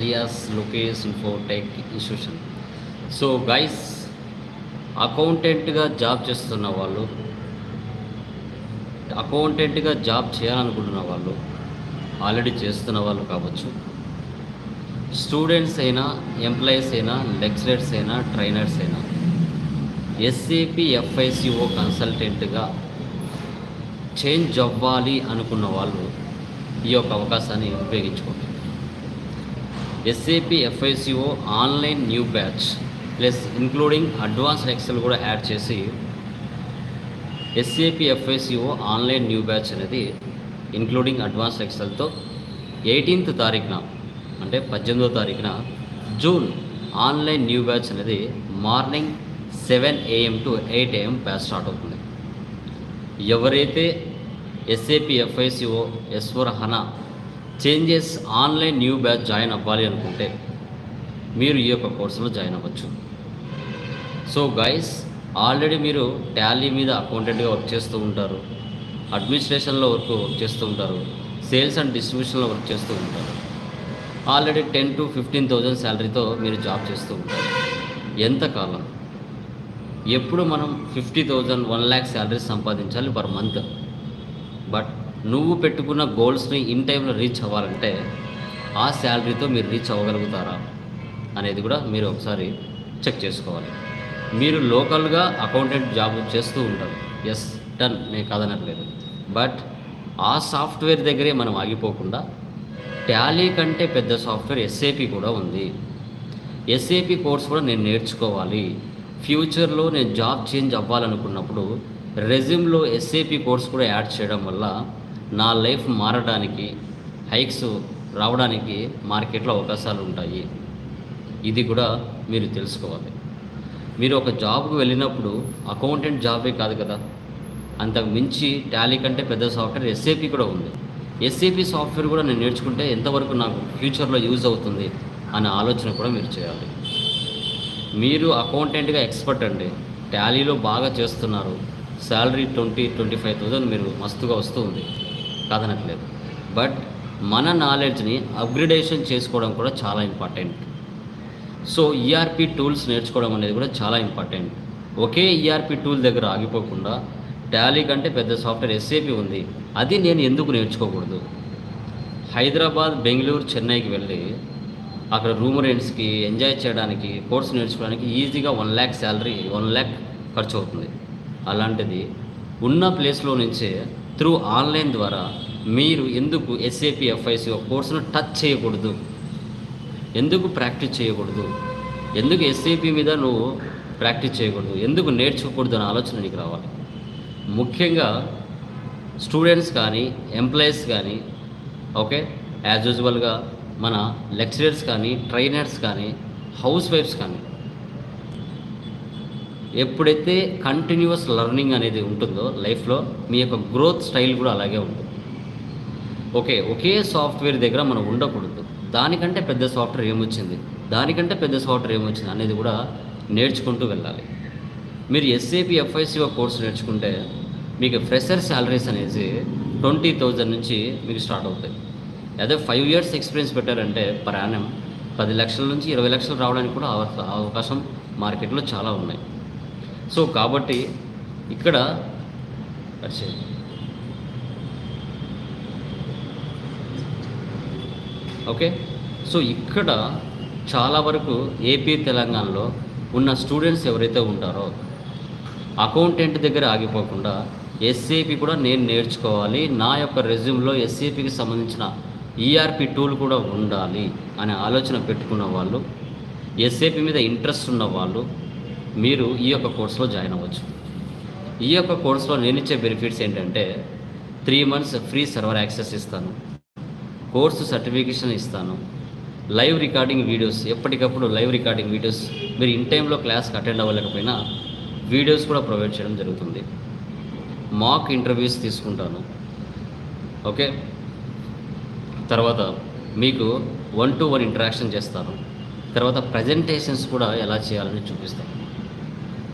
alias Lokesh Infotech institution so guys అకౌంటెంట్గా job చేస్తున్న వాళ్ళు అకౌంటెంట్గా job చేయాలనుకుంటున్న వాళ్ళు ఆల్రెడీ చేస్తున్న వాళ్ళు కావచ్చు స్టూడెంట్స్ అయినా ఎంప్లాయీస్ అయినా లెక్చరర్స్ అయినా ట్రైనర్స్ అయినా ఎస్ఏపి ఎఫ్ఐసిఓ కన్సల్టెంట్గా చేంజ్ అవ్వాలి అనుకున్న వాళ్ళు ఈ యొక్క అవకాశాన్ని ఉపయోగించుకోండి. SAP FICO online new batch plus including advanced Excel కూడా యాడ్ చేసి SAP FICO online new batch అనేది ఇంక్లూడింగ్ అడ్వాన్స్డ్ ఎక్సెల్తో ఎయిటీన్త్ తారీఖున అంటే పద్దెనిమిదో తారీఖున జూన్ ఆన్లైన్ న్యూ బ్యాచ్ అనేది morning seven AM to eight AM batch start అవుతుంది. ఎవరైతే SAP FICO S HANA changes online new batch join అవ్వాలి అనుకుంటే మీరు ఈ యొక్క కోర్సులో జాయిన్ అవ్వచ్చు. సో గైస్ ఆల్రెడీ మీరు టాలీ మీద అకౌంటెంట్గా వర్క్ చేస్తూ ఉంటారు. అడ్మినిస్ట్రేషన్లో వర్క్ వర్క్ చేస్తూ ఉంటారు. సేల్స్ అండ్ డిస్ట్రిబ్యూషన్లో వర్క్ చేస్తూ ఉంటారు. Already ten to fifteen thousand శాలరీతో మీరు జాబ్ చేస్తూ ఉంటారు. ఎంతకాలం ఎప్పుడు మనం fifty thousand one lakh salary సంపాదించాలి పర్ మంత్ బట్ నువ్వు పెట్టుకున్న గోల్స్ని ఇన్ టైంలో రీచ్ అవ్వాలంటే ఆ శాలరీతో మీరు రీచ్ అవ్వగలుగుతారా అనేది కూడా మీరు ఒకసారి చెక్ చేసుకోవాలి. మీరు లోకల్గా అకౌంటెంట్ జాబ్ చేస్తూ ఉంటారు. ఎస్ డన్ నేను కాదనట్లేదు. బట్ ఆ సాఫ్ట్వేర్ దగ్గరే మనం ఆగిపోకుండా టాలీ కంటే పెద్ద సాఫ్ట్వేర్ ఎస్ఏపి కూడా ఉంది. ఎస్ఏపి కోర్స్ కూడా నేను నేర్చుకోవాలి. ఫ్యూచర్లో నేను జాబ్ చేంజ్ అవ్వాలనుకున్నప్పుడు రెజ్యూమ్లో ఎస్ఏపి కోర్స్ కూడా యాడ్ చేయడం వల్ల నా లైఫ్ మారడానికి హైక్స్ రావడానికి మార్కెట్లో అవకాశాలు ఉంటాయి. ఇది కూడా మీరు తెలుసుకోవాలి. మీరు ఒక జాబ్కు వెళ్ళినప్పుడు అకౌంటెంట్ జాబే కాదు కదా. అంతకు మించి టాలీ కంటే పెద్ద సాఫ్ట్వేర్ ఎస్ఏపి కూడా ఉంది. ఎస్ఏపి సాఫ్ట్వేర్ కూడా నేను నేర్చుకుంటే ఎంతవరకు నాకు ఫ్యూచర్లో యూజ్ అవుతుంది అనే ఆలోచన కూడా మీరు చేయాలి. మీరు అకౌంటెంట్గా ఎక్స్పర్ట్ అండి. టాలీలో బాగా చేస్తున్నారు. Salary twenty twenty five thousand మీరు మస్తుగా వస్తూ ఉంది. కాదనట్లేదు. బట్ మన నాలెడ్జ్ని అప్గ్రేడేషన్ చేసుకోవడం కూడా చాలా ఇంపార్టెంట్. సో ఈఆర్పి టూల్స్ నేర్చుకోవడం అనేది కూడా చాలా ఇంపార్టెంట్. ఒకే ఈఆర్పి టూల్ దగ్గర ఆగిపోకుండా టాలీ కంటే పెద్ద సాఫ్ట్వేర్ ఎస్ఏపి ఉంది. అది నేను ఎందుకు నేర్చుకోకూడదు? హైదరాబాద్ బెంగళూరు చెన్నైకి వెళ్ళి అక్కడ రూమ్ రెంట్స్కి ఎంజాయ్ చేయడానికి కోర్స్ నేర్చుకోవడానికి ఈజీగా one lakh salary one lakh ఖర్చు అవుతుంది. అలాంటిది ఉన్న ప్లేస్లో నుంచే త్రూ ఆన్లైన్ ద్వారా మీరు ఎందుకు ఎస్ఏపి ఎఫ్ఐసి కోర్సును టచ్ చేయకూడదు? ఎందుకు ప్రాక్టీస్ చేయకూడదు? ఎందుకు ఎస్ఏపి మీద నువ్వు ప్రాక్టీస్ చేయకూడదు? ఎందుకు నేర్చుకోకూడదు అనే ఆలోచన నీకు రావాలి. ముఖ్యంగా స్టూడెంట్స్ కానీ ఎంప్లాయీస్ కానీ ఓకే? యాజ్ యూజువల్గా మన లెక్చరర్స్ కానీ ట్రైనర్స్ కానీ హౌస్ వైఫ్స్ కానీ ఎప్పుడైతే కంటిన్యూస్ లెర్నింగ్ అనేది ఉంటుందో లైఫ్లో మీ యొక్క గ్రోత్ స్టైల్ కూడా అలాగే ఉంటుంది. ఓకే ఒకే సాఫ్ట్వేర్ దగ్గర మనం ఉండకూడదు. దానికంటే పెద్ద సాఫ్ట్వేర్ ఏమొచ్చింది? దానికంటే పెద్ద సాఫ్ట్వేర్ ఏమొచ్చింది అనేది కూడా నేర్చుకుంటూ వెళ్ళాలి. మీరు ఎస్ఏపి ఎఫ్ఐసిఓ కోర్స్ నేర్చుకుంటే మీకు ఫ్రెషర్ శాలరీస్ అనేది ట్వంటీ థౌజండ్ నుంచి మీకు స్టార్ట్ అవుతాయి. అదే ఫైవ్ ఇయర్స్ ఎక్స్పీరియన్స్ పెట్టారంటే ప్రయాణం పది లక్షల నుంచి ఇరవై లక్షలు రావడానికి కూడా అవకాశం మార్కెట్లో చాలా ఉన్నాయి. సో కాబట్టి ఇక్కడ ఓకే? సో ఇక్కడ చాలా వరకు ఏపీ తెలంగాణలో ఉన్న స్టూడెంట్స్ ఎవరైతే ఉంటారో అకౌంటెంట్ దగ్గర ఆగిపోకుండా ఎస్ఏపి కూడా నేను నేర్చుకోవాలి నా యొక్క రెజ్యూమ్లో ఎస్ఏపికి సంబంధించిన ఈఆర్పి టూల్ కూడా ఉండాలి అనే ఆలోచన పెట్టుకున్న వాళ్ళు ఎస్ఏపి మీద ఇంట్రెస్ట్ ఉన్న వాళ్ళు మీరు ఈ యొక్క కోర్సులో జాయిన్ అవ్వచ్చు. ఈ యొక్క కోర్సులో నేను ఇచ్చే బెనిఫిట్స్ ఏంటంటే three months free server access ఇస్తాను కోర్సు సర్టిఫికేషన్ ఇస్తాను లైవ్ రికార్డింగ్ వీడియోస్ ఎప్పటికప్పుడు లైవ్ రికార్డింగ్ వీడియోస్ మీరు ఇన్ టైంలో క్లాస్కి అటెండ్ అవ్వలేకపోయినా వీడియోస్ కూడా ప్రొవైడ్ చేయడం జరుగుతుంది. మాక్ ఇంటర్వ్యూస్ తీసుకుంటాను. ఓకే తర్వాత మీకు వన్ టు వన్ ఇంటరాక్షన్ చేస్తాను. తర్వాత ప్రజెంటేషన్స్ కూడా ఎలా చేయాలని చూపిస్తాను.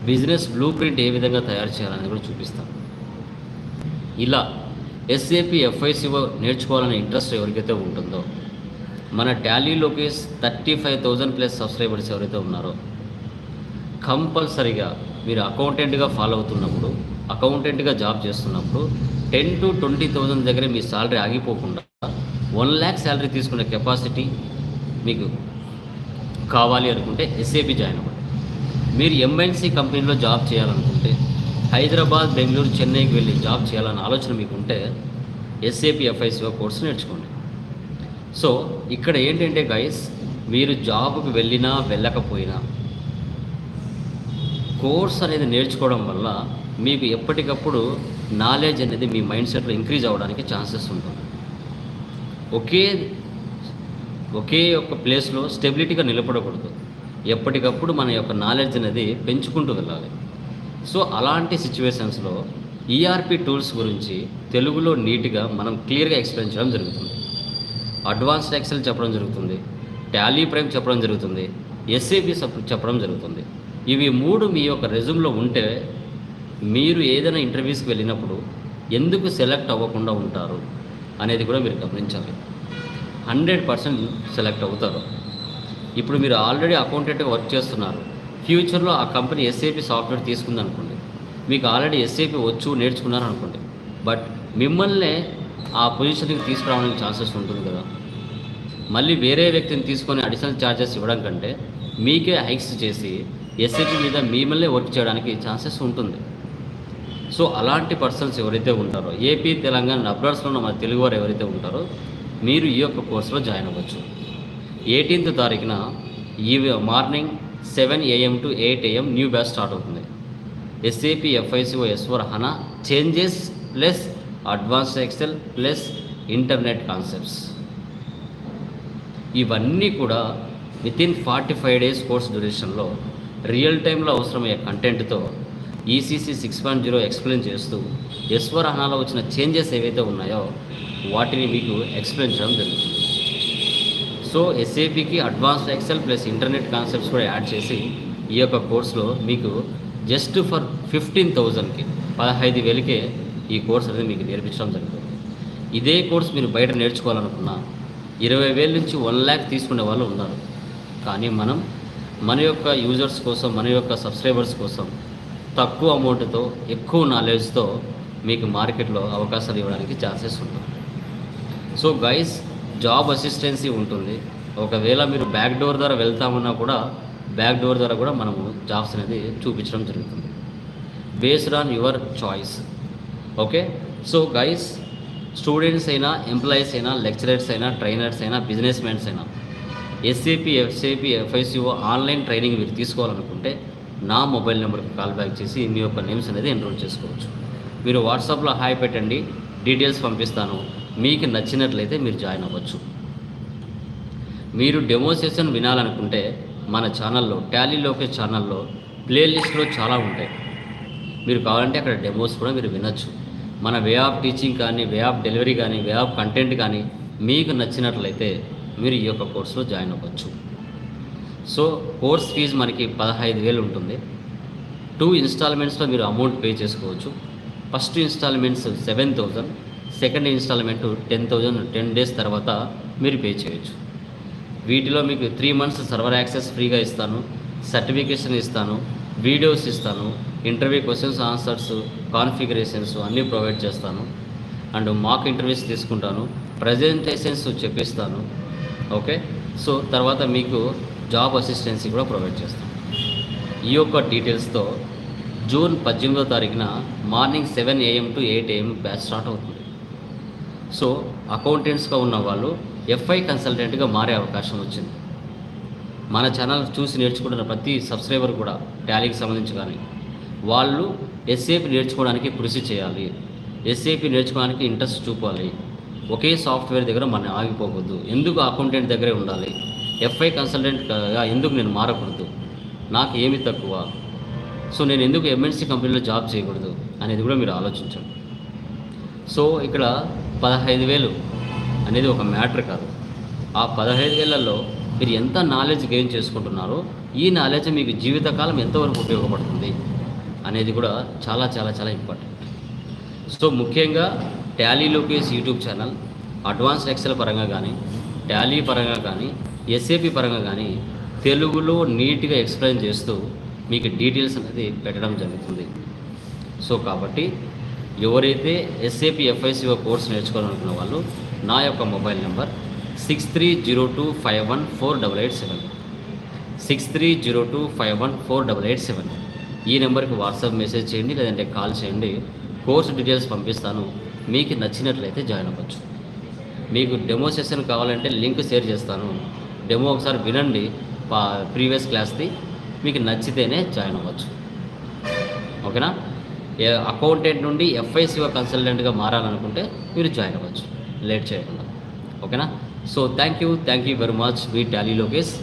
బిజినెస్ బ్లూ ప్రింట్ ఏ విధంగా తయారు చేయాలని కూడా చూపిస్తాను ఇలా ఎస్ఏపి ఎఫ్ఐసిఓ నేర్చుకోవాలనే ఇంట్రెస్ట్ ఎవరికైతే ఉంటుందో మన టాలీలోకి thirty five thousand plus subscribers ఎవరైతే ఉన్నారో కంపల్సరీగా మీరు అకౌంటెంట్గా ఫాలో అవుతున్నప్పుడు అకౌంటెంట్గా జాబ్ చేస్తున్నప్పుడు టెన్ టు ట్వంటీ థౌజండ్ దగ్గర మీ శాలరీ ఆగిపోకుండా వన్ ల్యాక్ శాలరీ తీసుకునే కెపాసిటీ మీకు కావాలి అనుకుంటే ఎస్ఏపి జాయిన్ అవ్వండి. మీరు ఎంఎన్సీ కంపెనీలో జాబ్ చేయాలనుకుంటే హైదరాబాద్ బెంగళూరు చెన్నైకి వెళ్ళి జాబ్ చేయాలన్న ఆలోచన మీకు ఉంటే ఎస్ఏపి ఎఫ్ఐసిఓ కోర్సు నేర్చుకోండి. సో ఇక్కడ ఏంటంటే గైస్ మీరు జాబ్కి వెళ్ళినా వెళ్ళకపోయినా కోర్స్ అనేది నేర్చుకోవడం వల్ల మీకు ఎప్పటికప్పుడు నాలెడ్జ్ అనేది మీ మైండ్ సెట్లో ఇంక్రీజ్ అవ్వడానికి ఛాన్సెస్ ఉంటుంది. ఒకే ఒకే ఒక ప్లేస్లో స్టెబిలిటీగా నిలబడకూడదు. ఎప్పటికప్పుడు మన యొక్క నాలెడ్జ్ అనేది పెంచుకుంటూ వెళ్ళాలి. సో అలాంటి సిచ్యువేషన్స్లో ఈఆర్పి టూల్స్ గురించి తెలుగులో నీట్గా మనం క్లియర్గా ఎక్స్ప్లెయిన్ చేయడం జరుగుతుంది. అడ్వాన్స్డ్ ఎక్సెల్ చెప్పడం జరుగుతుంది. టాలీ ప్రైమ్ చెప్పడం జరుగుతుంది. ఎస్ఏబి చెప్పడం జరుగుతుంది. ఇవి మూడు మీ యొక్క రెజ్యూమ్లో ఉంటే మీరు ఏదైనా ఇంటర్వ్యూస్కి వెళ్ళినప్పుడు ఎందుకు సెలెక్ట్ అవ్వకుండా ఉంటారు అనేది కూడా మీరు గమనించాలి. హండ్రెడ్ పర్సెంట్ సెలెక్ట్ అవుతారు. ఇప్పుడు మీరు ఆల్రెడీ అకౌంటెంట్గా వర్క్ చేస్తున్నారు. ఫ్యూచర్లో ఆ కంపెనీ ఎస్ఏపి సాఫ్ట్వేర్ తీసుకుందనుకోండి. మీకు ఆల్రెడీ ఎస్ఏపి వచ్చు నేర్చుకున్నారు అనుకోండి బట్ మిమ్మల్నే ఆ పొజిషన్కి తీసుకురావడానికి ఛాన్సెస్ ఉంటుంది కదా. మళ్ళీ వేరే వ్యక్తిని తీసుకొని అడిషనల్ ఛార్జెస్ ఇవ్వడం కంటే మీకే హైక్స్ చేసి ఎస్ఐపి మీద మిమ్మల్నే వర్క్ చేయడానికి ఛాన్సెస్ ఉంటుంది. సో అలాంటి పర్సన్స్ ఎవరైతే ఉంటారో ఏపీ తెలంగాణ అబ్రాడ్స్లో ఉన్న మన తెలుగువారు ఎవరైతే ఉంటారో మీరు ఈ యొక్క కోర్సులో జాయిన్ అవ్వచ్చు. ఎయిటీన్త్ తారీఖున ఈ morning seven AM to eight AM new batch start అవుతుంది. SAP FICO S four HANA changes plus advance Excel plus internet concepts ఇవన్నీ కూడా with in forty five days course డ్యూరేషన్లో real టైంలో అవసరమయ్యే కంటెంట్తో ECC six point zero explain చేస్తూ ఎస్వర్ హనాలో వచ్చిన changes ఏవైతే ఉన్నాయో వాటిని మీకు ఎక్స్ప్లెయిన్ చేయడం జరుగుతుంది. So ఎస్ఏపికి advanced Excel plus internet concepts కూడా యాడ్ చేసి ఈ యొక్క కోర్సులో మీకు జస్ట్ ఫర్ ఫిఫ్టీన్ థౌజండ్కి పదహైదు వేలకే ఈ కోర్స్ అనేది మీకు నేర్పించడం జరుగుతుంది. ఇదే కోర్స్ మీరు బయట నేర్చుకోవాలనుకున్నా ఇరవై వేల నుంచి వన్ ల్యాక్ తీసుకునే వాళ్ళు ఉన్నారు. కానీ మనం మన యొక్క యూజర్స్ కోసం మన యొక్క సబ్స్క్రైబర్స్ కోసం తక్కువ అమౌంట్తో ఎక్కువ నాలెడ్జ్తో మీకు మార్కెట్లో అవకాశాలు ఇవ్వడానికి ఛాన్సెస్ ఉంటుంది సో గైస్ జాబ్ అసిస్టెన్సీ ఉంటుంది. ఒకవేళ మీరు బ్యాక్ డోర్ ద్వారా వెళ్తామన్నా కూడా బ్యాక్ డోర్ ద్వారా కూడా మనము జాబ్స్ అనేది చూపించడం జరుగుతుంది. Based on your choice. Okay? So guys students అయినా ఎంప్లాయీస్ అయినా లెక్చరర్స్ అయినా ట్రైనర్స్ అయినా బిజినెస్ మ్యాన్స్ అయినా SAP FCP FICO online training మీరు తీసుకోవాలనుకుంటే నా మొబైల్ నెంబర్కి కాల్ బ్యాక్ చేసి మీ యొక్క నేమ్స్ అనేది ఎన్రోల్ చేసుకోవచ్చు. మీరు వాట్సాప్లో హాయ్ పెట్టండి. డీటెయిల్స్ పంపిస్తాను. మీకు నచ్చినట్లయితే మీరు జాయిన్ అవ్వచ్చు. మీరు డెమో సెషన్ వినాలనుకుంటే మన ఛానల్లో టాలీ లోకేష్ ఛానల్లో ప్లేలిస్ట్లో చాలా ఉంటాయి. మీరు కావాలంటే అక్కడ డెమోస్ కూడా మీరు వినొచ్చు. మన వే ఆఫ్ టీచింగ్ కానీ వే ఆఫ్ డెలివరీ కానీ వే ఆఫ్ కంటెంట్ కానీ మీకు నచ్చినట్లయితే మీరు ఈ యొక్క కోర్సులో జాయిన్ అవ్వచ్చు. సో కోర్స్ ఫీజు మనకి పదహైదు వేలు ఉంటుంది. టూ ఇన్స్టాల్మెంట్స్లో మీరు అమౌంట్ పే చేసుకోవచ్చు. First installments seven thousand second installment ten thousand ten days తర్వాత మీరు పే చేయొచ్చు. వీటిలో మీకు త్రీ మంత్స్ సర్వర్ యాక్సెస్ ఫ్రీగా ఇస్తాను సర్టిఫికేషన్ ఇస్తాను వీడియోస్ ఇస్తాను ఇంటర్వ్యూ క్వశ్చన్స్ ఆన్సర్స్ కాన్ఫిగరేషన్స్ అన్నీ ప్రొవైడ్ చేస్తాను. అండ్ మాక్ ఇంటర్వ్యూస్ తీసుకుంటాను ప్రజెంటేషన్స్ చెప్పిస్తాను. ఓకే? సో తర్వాత మీకు జాబ్ అసిస్టెన్సీ కూడా ప్రొవైడ్ చేస్తాను. ఈ యొక్క డీటెయిల్స్తో జూన్ పద్దెనిమిదో తారీఖున morning seven AM to eight AM batch start అవుతుంది. సో అకౌంటెంట్స్గా ఉన్న వాళ్ళు ఎఫ్ఐ కన్సల్టెంట్గా మారే అవకాశం వచ్చింది. మన ఛానల్ చూసి నేర్చుకుంటున్న ప్రతి సబ్స్క్రైబర్ కూడా టాలీకి సంబంధించి కానీ వాళ్ళు ఎస్ఏపి నేర్చుకోవడానికి కృషి చేయాలి. ఎస్ఏపి నేర్చుకోవడానికి ఇంట్రెస్ట్ చూపాలి. ఒకే సాఫ్ట్వేర్ దగ్గర మనం ఆగిపోకూడదు. ఎందుకు అకౌంటెంట్ దగ్గరే ఉండాలి? ఎఫ్ఐ కన్సల్టెంట్గా ఎందుకు నేను మారకూడదు? నాకు ఏమి తక్కువ? సో నేను ఎందుకు ఎంఎన్సీ కంపెనీలో జాబ్ చేయకూడదు అనేది కూడా మీరు ఆలోచించండి. సో ఇక్కడ పదహైదు వేలు అనేది ఒక మ్యాటర్ కాదు. ఆ పదహైదు వేలలో మీరు ఎంత నాలెడ్జ్ గెయిన్ చేసుకుంటున్నారో ఈ నాలెడ్జ్ మీకు జీవితకాలం ఎంతవరకు ఉపయోగపడుతుంది అనేది కూడా చాలా చాలా చాలా ఇంపార్టెంట్. సో ముఖ్యంగా Tally Lokesh YouTube channel advanced Excel పరంగా కానీ టాలీ పరంగా కానీ ఎస్ఏపి పరంగా కానీ తెలుగులో నీట్గా ఎక్స్ప్లెయిన్ చేస్తూ మీకు డీటెయిల్స్ అనేది పెట్టడం జరుగుతుంది. సో కాబట్టి ఎవరైతే ఎస్ఏపి ఎఫ్ఐసిఓ కోర్స్ నేర్చుకోవాలనుకున్న వాళ్ళు నా యొక్క mobile number six three zero two five one four double eight seven six three zero two five one four double eight seven ఈ నెంబర్కి వాట్సాప్ మెసేజ్ చేయండి లేదంటే కాల్ చేయండి. కోర్స్ డీటెయిల్స్ పంపిస్తాను. మీకు నచ్చినట్లయితే జాయిన్ అవ్వచ్చు. మీకు డెమో సెషన్ కావాలంటే లింక్ షేర్ చేస్తాను. డెమో ఒకసారి వినండి. పా ప్రీవియస్ క్లాస్ది. మీకు నచ్చితేనే జాయిన్ అవ్వచ్చు. ఓకేనా? ఏ అకౌంటెంట్ నుండి ఎఫ్ఐసిఓ కన్సల్టెంట్గా మారాలనుకుంటే మీరు జాయిన్ అవ్వచ్చు. లేట్ చేయకుండా. ఓకేనా? So thank you thank you very much. Me Tally Lokesh.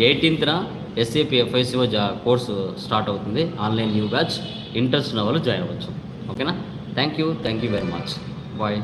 ఎయిటీన్త్న ఎస్ఏపి ఎఫ్ఐసిఓ జా కోర్సు స్టార్ట్ అవుతుంది. ఆన్లైన్ న్యూ బ్యాచ్ ఇంట్రెస్ట్ ఉన్న వాళ్ళు జాయిన్ అవ్వచ్చు. ఓకేనా? Thank you thank you very much. Bye.